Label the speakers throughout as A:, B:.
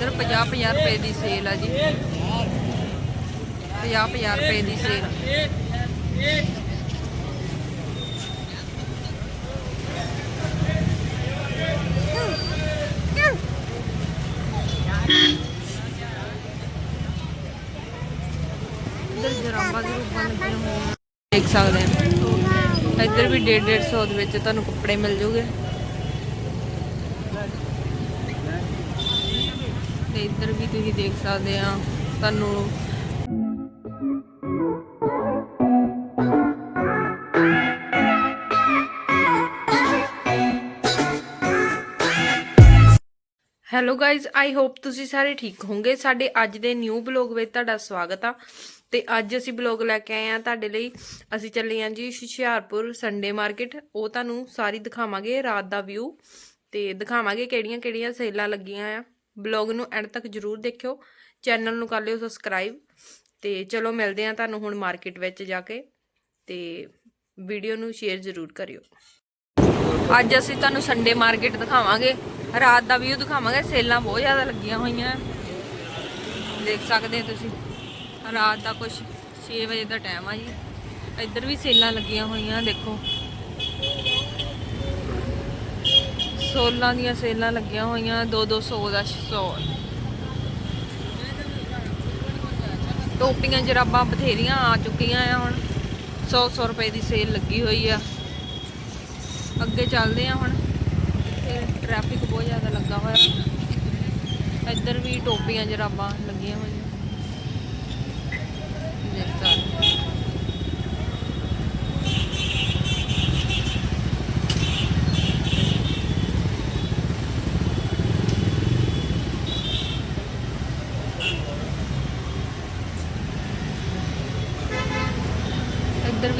A: ਇੱਧਰ 50 50 ਰੁਪਏ ਦੀ ਸੇਲ ਆ ਜੀ। 50 50 ਰੁਪਏ ਦੀ ਸੇਲ। ਦੇਖ ਸਕਦੇ ਆ। ਇੱਧਰ ਵੀ 1.5 150 ਦੇ ਵਿੱਚ ਤੁਹਾਨੂੰ ਕੱਪੜੇ ਮਿਲ ਜੂਗੇ। ਤੇ ਇੱਧਰ ਵੀ ਤੁਸੀਂ ਦੇਖ ਸਕਦੇ ਆ ਤੁਹਾਨੂੰ। ਹੈਲੋ ਗਾਇਜ਼ ਆਈ ਹੋਪ ਤੁਸੀਂ ਸਾਰੇ ਠੀਕ ਹੋਵੋਗੇ। ਸਾਡੇ ਅੱਜ ਦੇ ਨਿਊ ਬਲੌਗ ਵਿੱਚ ਤੁਹਾਡਾ ਸਵਾਗਤ ਆ। ਤੇ ਅੱਜ ਅਸੀਂ ਬਲੌਗ ਲੈ ਕੇ ਆਏ ਆ ਤੁਹਾਡੇ ਲਈ। ਅਸੀਂ ਚੱਲੇ ਆ ਜੀ ਹੁਸ਼ਿਆਰਪੁਰ ਸੰਡੇ ਮਾਰਕੀਟ ਉਹ ਤੁਹਾਨੂੰ ਸਾਰੀ ਦਿਖਾਵਾਂਗੇ, ਰਾਤ ਦਾ ਵਿਊ ਤੇ ਦਿਖਾਵਾਂਗੇ ਕਿਹੜੀਆਂ ਕਿਹੜੀਆਂ ਸੇਲਾਂ ਲੱਗੀਆਂ ਆ। ਬਲੌਗ ਨੂੰ ਐਂਡ ਤੱਕ ਜਰੂਰ ਦੇਖਿਓ। ਚੈਨਲ ਨੂੰ ਕਰ ਲਿਓ ਸਬਸਕ੍ਰਾਈਬ ਤੇ ਚਲੋ ਮਿਲਦੇ ਆ ਤੁਹਾਨੂੰ ਹੁਣ ਮਾਰਕੀਟ ਵਿੱਚ ਜਾ ਕੇ। ਤੇ ਵੀਡੀਓ ਨੂੰ ਸ਼ੇਅਰ ਜਰੂਰ ਕਰਿਓ। ਅੱਜ ਅਸੀਂ ਤੁਹਾਨੂੰ ਸੰਡੇ ਮਾਰਕੀਟ ਦਿਖਾਵਾਂਗੇ। ਰਾਤ ਦਾ ਵਿਊ ਦਿਖਾਵਾਂਗੇ। ਸੇਲਾਂ ਬਹੁਤ ਜ਼ਿਆਦਾ ਲੱਗੀਆਂ ਹੋਈਆਂ। ਦੇਖ ਸਕਦੇ ਤੁਸੀਂ। ਰਾਤ ਦਾ ਕੁਝ 6 ਵਜੇ ਦਾ ਟਾਈਮ ਆ ਜੀ। ਇੱਧਰ ਵੀ ਸੇਲਾਂ ਲੱਗੀਆਂ ਹੋਈਆਂ, ਦੇਖੋ। ਸੋਲਾਂ ਦੀਆਂ ਸੇਲਾਂ ਲੱਗੀਆਂ ਹੋਈਆਂ 2 200 ਦਾ 100 ਟੋਪੀਆਂ ਜਰਾਬਾਂ ਬਥੇਰੀਆਂ ਆ ਚੁੱਕੀਆਂ ਆ ਹੁਣ। 100 100 ਰੁਪਏ ਦੀ ਸੇਲ ਲੱਗੀ ਹੋਈ ਆ। ਅੱਗੇ ਚੱਲਦੇ ਆ ਹੁਣ। ਤੇ ਟ੍ਰੈਫਿਕ ਬਹੁਤ ਜ਼ਿਆਦਾ ਲੱਗਾ ਹੋਇਆ। ਇੱਧਰ ਵੀ ਟੋਪੀਆਂ ਜਰਾਬਾਂ ਲੱਗੀਆਂ ਹੋਈਆਂ। ਦੇਖ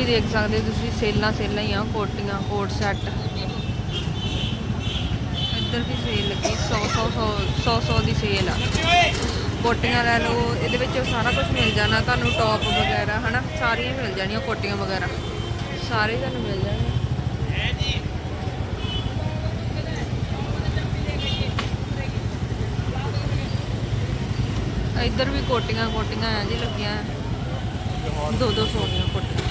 A: ਸਕਦੇ ਦੇਖ ਸਕਦੇ ਹੋ ਤੁਸੀਂ, ਸੇਲਾਂ ਸੇਲਾਂ ਹੀ ਆ, ਕੋਟੀਆਂ, ਕੋਟ ਸੈੱਟ। ਇੱਧਰ ਵੀ ਸੇਲ ਲੱਗੀ 100 100 100 100 ਦੀ ਸੇਲ ਆ। ਕੋਟੀਆਂ ਲੈ ਲਓ, ਇਹਦੇ ਵਿੱਚ ਸਾਰਾ ਕੁਝ ਮਿਲ ਜਾਣਾ, ਤੁਹਾਨੂੰ ਟੌਪ ਵਗੈਰਾ, ਹਨਾ? ਸਾਰੀਆਂ ਮਿਲ ਜਾਣੀਆਂ ਕੋਟੀਆਂ ਵਗੈਰਾ। ਸਾਰੇ ਤੁਹਾਨੂੰ ਮਿਲ ਜਾਣਗੇ। ਇੱਧਰ ਵੀ ਕੋਟੀਆਂ ਕੋਟੀਆਂ ਆ ਜੀ ਲੱਗੀਆਂ। ਦੋ ਦੋ ਸੌ ਦੀਆਂ ਕੋਟੀਆਂ।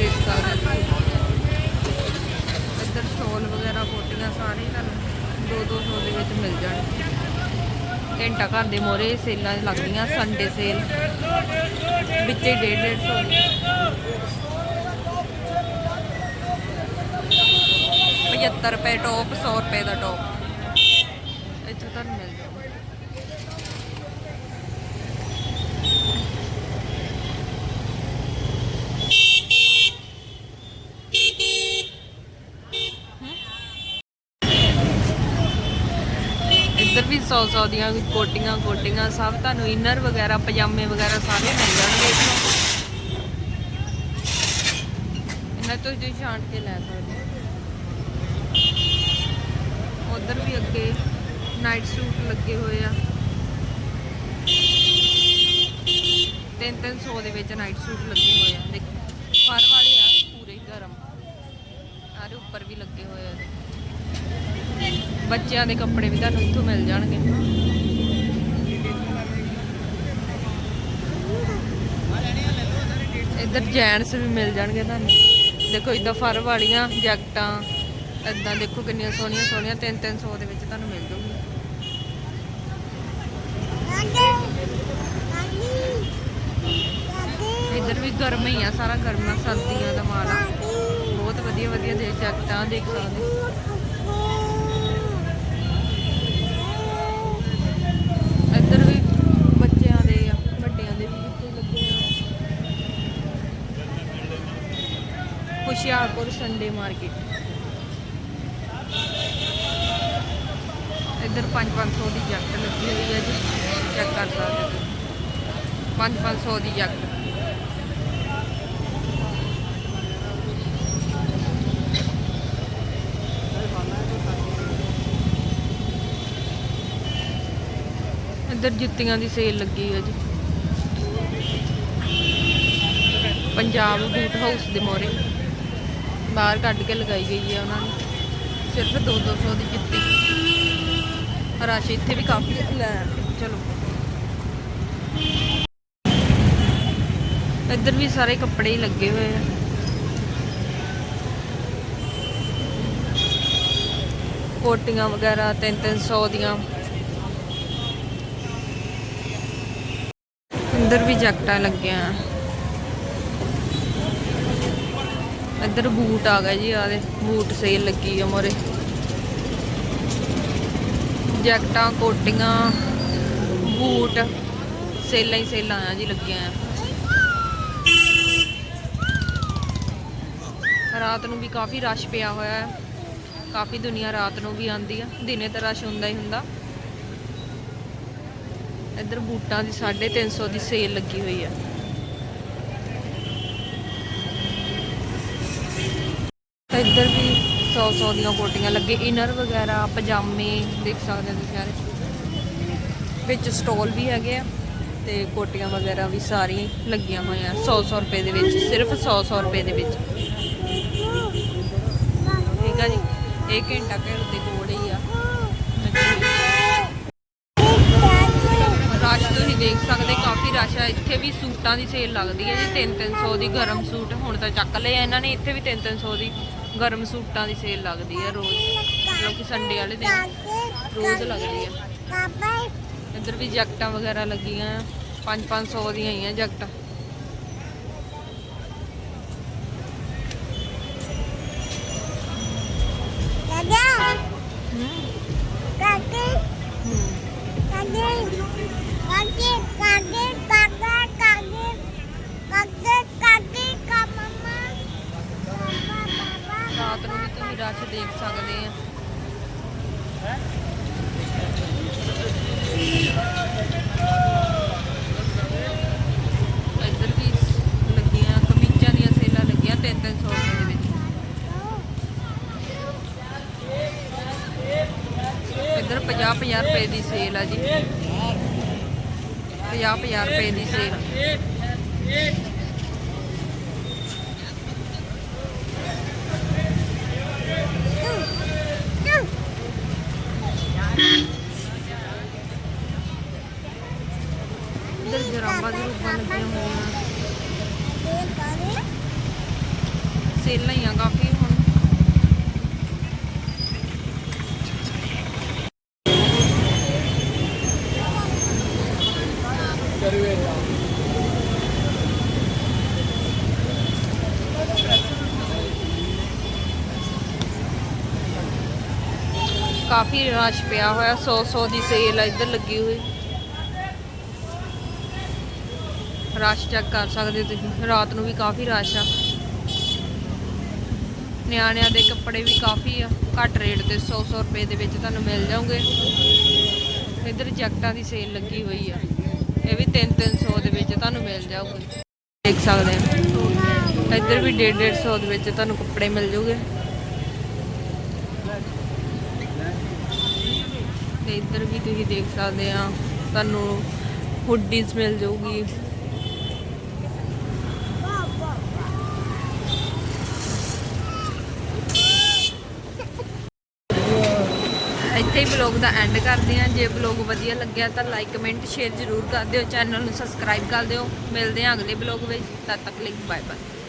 A: ਦੇਖ ਸਕਦੇ ਇੱਧਰ ਸਟੋਲ ਵਗੈਰਾ, ਕੋਟੀਆਂ ਸਾਰੇ ਤੁਹਾਨੂੰ ਦੋ ਦੋ ਸੌ ਦੇ ਵਿੱਚ ਮਿਲ ਜਾਣਗੇ ਘੰਟਾ ਘਰ ਦੇ ਮੋਰੇ ਸੇਲਾਂ ਲੱਗਦੀਆਂ ਸੰਡੇ ਸੇਲ ਵਿੱਚੇ 1.5 150 ਦੀ। 75 ਰੁਪਏ ਟੌਪ 100 ਰੁਪਏ ਦਾ ਟੌਪ ਇੱਥੇ ਤੁਹਾਨੂੰ ਮਿਲ ਜਾਊਗਾ ਇੱਧਰ ਵੀ 100 100 ਦੀਆਂ ਕੋਟੀਆਂ ਕੋਟੀਆਂ, ਸਭ ਤੁਹਾਨੂੰ ਇਨਰ ਵਗੈਰਾ, ਪਜਾਮੇ ਵਗੈਰਾ ਸਾਰੇ ਮਿਲ ਜਾਣਗੇ ਇੱਥੋਂ। ਇਹਨਾਂ ਤੋਂ ਤੁਸੀਂ ਛਾਂਟ ਕੇ ਲੈ ਸਕਦੇ ਹੋ। ਉਧਰ ਵੀ ਅੱਗੇ ਨਾਈਟ ਸੂਟ ਲੱਗੇ ਹੋਏ ਆ। 3-300 ਦੇ ਵਿੱਚ ਨਾਈਟ ਸੂਟ ਲੱਗੇ ਹੋਏ ਆ। ਦੇਖੋ, ਫਰ ਵਾਲੇ ਆ, ਪੂਰੇ ਗਰਮ। ਆਰੇ ਉੱਪਰ ਵੀ ਲੱਗੇ ਹੋਏ ਆ। ਬੱਚਿਆਂ ਦੇ ਕੱਪੜੇ ਵੀ ਤੁਹਾਨੂੰ ਇੱਥੋਂ ਮਿਲ ਜਾਣਗੇ। ਇੱਧਰ ਜੈਂਟਸ ਵੀ ਮਿਲ ਜਾਣਗੇ ਤੁਹਾਨੂੰ। ਦੇਖੋ ਇਦਾਂ ਫਰ ਵਾਲੀਆਂ ਜੈਕਟਾਂ, ਇਦਾਂ ਦੇਖੋ ਕਿੰਨੀਆਂ ਸੋਹਣੀਆਂ ਸੋਹਣੀਆਂ 3-300 ਦੇ ਵਿੱਚ ਤੁਹਾਨੂੰ ਮਿਲ ਜੂਗੀ। ਇੱਧਰ ਵੀ ਗਰਮ ਹੀ ਆ, ਸਾਰਾ ਗਰਮਾ ਸਰਦੀਆਂ ਦਾ ਮਾਲ ਬਹੁਤ ਵਧੀਆ ਵਧੀਆ ਦੇ ਜੈਕਟਾਂ ਦੇਖ। ਸਕਦੇ ਹੋ। ਇੱਧਰ ਵੀ ਬੱਚਿਆਂ ਦੇ ਆ ਵੱਡਿਆਂ ਦੇ ਵੀ ਕਿੱਥੇ ਲੱਗੇ ਆ ਹੁਸ਼ਿਆਰਪੁਰ ਮਾਰਕੀਟ ਇੱਧਰ 5-500 ਦੀ ਜੈਕਟ ਲੱਗੀ ਹੋਈ ਹੈ ਜੀ। ਚੈੱਕ ਕਰ ਸਕਦੇ ਹੋ 5-500 ਦੀ ਜੈਕਟ ਇੱਧਰ ਜੁੱਤੀਆਂ ਦੀ ਸੇਲ ਲੱਗੀ ਹੈ ਜੀ। ਪੰਜਾਬ ਬੂਟ ਹਾਊਸ ਦੇ ਮੋਰੇ ਬਾਹਰ ਕੱਢ ਕੇ ਲਗਾਈ ਗਈ ਹੈ ਉਹਨਾਂ ਨੇ। ਸਿਰਫ 2-200 ਦੀ ਜੁੱਤੀ ਰਸ਼ ਇੱਥੇ ਵੀ ਕਾਫੀ ਲੈ, ਚਲੋ। ਇੱਧਰ ਵੀ ਸਾਰੇ ਕੱਪੜੇ ਹੀ ਲੱਗੇ ਹੋਏ ਆ। ਕੋਟੀਆਂ ਵਗੈਰਾ 3-300 ਦੀਆਂ। ਅੰਦਰ ਵੀ ਜੈਕਟਾਂ ਲੱਗੀਆਂ। ਆ। ਇੱਧਰ ਬੂਟ ਆ ਗਏ ਜੀ ਆਦੇ ਬੂਟ ਸੇਲ ਲੱਗੀ ਆ ਮੋਰੇ। ਜੈਕਟਾਂ, ਕੋਟੀਆਂ, ਬੂਟ, ਸੇਲਾਂ ਹੀ ਸੇਲਾਂ ਆ ਜੀ ਲੱਗੀਆਂ ਆ। ਰਾਤ ਨੂੰ ਵੀ ਕਾਫੀ ਰਸ਼ ਪਿਆ ਹੋਇਆ ਹੈ ਕਾਫੀ ਦੁਨੀਆ ਰਾਤ ਨੂੰ ਵੀ ਆਉਂਦੀ ਆ, ਦਿਨੇ ਤਾਂ ਰਸ਼ ਹੁੰਦਾ ਹੀ ਹੁੰਦਾ। ਇੱਧਰ ਬੂਟਾਂ ਦੀ 350 ਦੀ ਸੇਲ ਲੱਗੀ ਹੋਈ ਆ। ਇੱਧਰ ਵੀ 100 100 ਦੀਆਂ ਕੋਟੀਆਂ ਲੱਗੇ, ਇਨਰ ਵਗੈਰਾ, ਪਜਾਮੇ ਦੇਖ ਸਕਦੇ ਹੋ ਤੁਸੀਂ ਸਾਰੇ। ਵਿੱਚ ਸਟਾਲ ਵੀ ਹੈਗੇ ਆ ਤੇ ਕੋਟੀਆਂ ਵਗੈਰਾ ਵੀ ਸਾਰੀਆਂ ਲੱਗੀਆਂ ਹੋਈਆਂ 100 100 ਰੁਪਏ ਦੇ ਵਿੱਚ, ਸਿਰਫ 100 100 ਰੁਪਏ ਦੇ ਵਿੱਚ। ਠੀਕ ਆ ਜੀ ਇਹ ਘੰਟਾ ਘਰ ਦੇ ਕੋਲ ਹੀ ਆ। ਰਸ਼ ਤੁਸੀਂ ਦੇਖ ਸਕਦੇ, ਕਾਫੀ ਰਸ਼ ਆ। ਇੱਥੇ ਵੀ ਸੂਟਾਂ ਦੀ ਸੇਲ ਲੱਗਦੀ ਹੈ ਜੀ 3-300 ਦੀ ਗਰਮ ਸੂਟ ਹੁਣ ਤਾਂ ਚੱਕ ਲਏ ਇਹਨਾਂ ਨੇ, ਇੱਥੇ ਵੀ 3-300 ਦੀ। ਗਰਮ ਸੂਟਾਂ ਦੀ ਸੇਲ ਲੱਗਦੀ ਹੈ ਰੋਜ਼। ਮਤਲਬ ਸੰਡੇ ਵਾਲੇ ਦਿਨ ਰੋਜ਼ ਲੱਗਦੀ ਹੈ ਇੱਧਰ ਵੀ ਜੈਕਟਾਂ ਵਗੈਰਾ ਲੱਗੀਆਂ ਆ। 5-500 ਦੀਆਂ ਹੀ ਆ ਜੈਕਟਾਂ। ਰਾਤ ਨੂੰ ਵੀ ਤੁਸੀਂ ਰਸ਼ ਦੇਖ ਸਕਦੇ ਆ। ਇੱਧਰ ਵੀ ਲੱਗੀਆਂ, ਕਮੀਜ਼ਾਂ ਦੀਆਂ ਸੇਲਾਂ ਲੱਗੀਆਂ 3-300 ਰੁਪਏ ਦੇ ਵਿੱਚ। ਇੱਧਰ 50-50 ਰੁਪਏ ਦੀ ਸੇਲ ਆ ਜੀ। 50-50 ਰੁਪਏ ਦੀ ਸੇਲ ਇੱਧਰ ਜਰਾਬਾਂ ਦੀ ਰੂਪਾਂ ਲੱਗੀਆਂ ਹੋਈਆਂ ਸੇਲਾਂ ਹੀ ਆ ਕਾਫੀ ਹੁਣ। ਕਾਫੀ ਰਸ਼ ਪਿਆ ਹੋਇਆ 100 100 ਦੀ ਸੇਲ ਇੱਧਰ ਲੱਗੀ ਹੋਈ। ਰਸ਼ ਚੈੱਕ ਕਰ ਸਕਦੇ ਹੋ ਤੁਸੀਂ, ਰਾਤ ਨੂੰ ਵੀ ਕਾਫੀ ਰਸ਼ ਆ। ਨਿਆਣਿਆਂ ਦੇ ਕੱਪੜੇ ਵੀ ਕਾਫੀ ਆ, ਘੱਟ ਰੇਟ ਤੇ 100 100 ਰੁਪਏ ਦੇ ਵਿੱਚ ਤੁਹਾਨੂੰ ਮਿਲ ਜਾਣਗੇ ਇੱਧਰ ਜੈਕਟਾਂ ਦੀ ਸੇਲ ਲੱਗੀ ਹੋਈ ਆ, ਇਹ ਵੀ 3 300 ਦੇ ਵਿੱਚ ਤੁਹਾਨੂੰ ਮਿਲ ਜਾਊਗੇ। ਦੇਖ ਸਕਦੇ ਆ। ਇੱਧਰ ਵੀ 1.5 150 ਦੇ ਵਿੱਚ ਤੁਹਾਨੂੰ ਕੱਪੜੇ ਮਿਲ ਜਾਊਗੇ। ਤੇ ਇੱਧਰ ਵੀ ਤੁਸੀਂ ਦੇਖ ਸਕਦੇ ਆ, ਤੁਹਾਨੂੰ ਹੁੱਡੀਜ਼ ਮਿਲ ਜਾਊਗੀ ਇੱਥੇ ਹੀ ਬਲੌਗ ਦਾ ਐਂਡ ਕਰਦੇ ਹਾਂ। ਜੇ ਬਲੌਗ ਵਧੀਆ ਲੱਗਿਆ ਤਾਂ ਲਾਈਕ ਕਮੈਂਟ ਸ਼ੇਅਰ ਜ਼ਰੂਰ ਕਰ ਦਿਓ। ਚੈਨਲ ਨੂੰ ਸਬਸਕ੍ਰਾਈਬ ਕਰ ਦਿਓ। ਮਿਲਦੇ ਹਾਂ ਅਗਲੇ ਬਲੌਗ ਵਿੱਚ। ਤਦ ਤੱਕ ਲਈ ਬਾਏ ਬਾਏ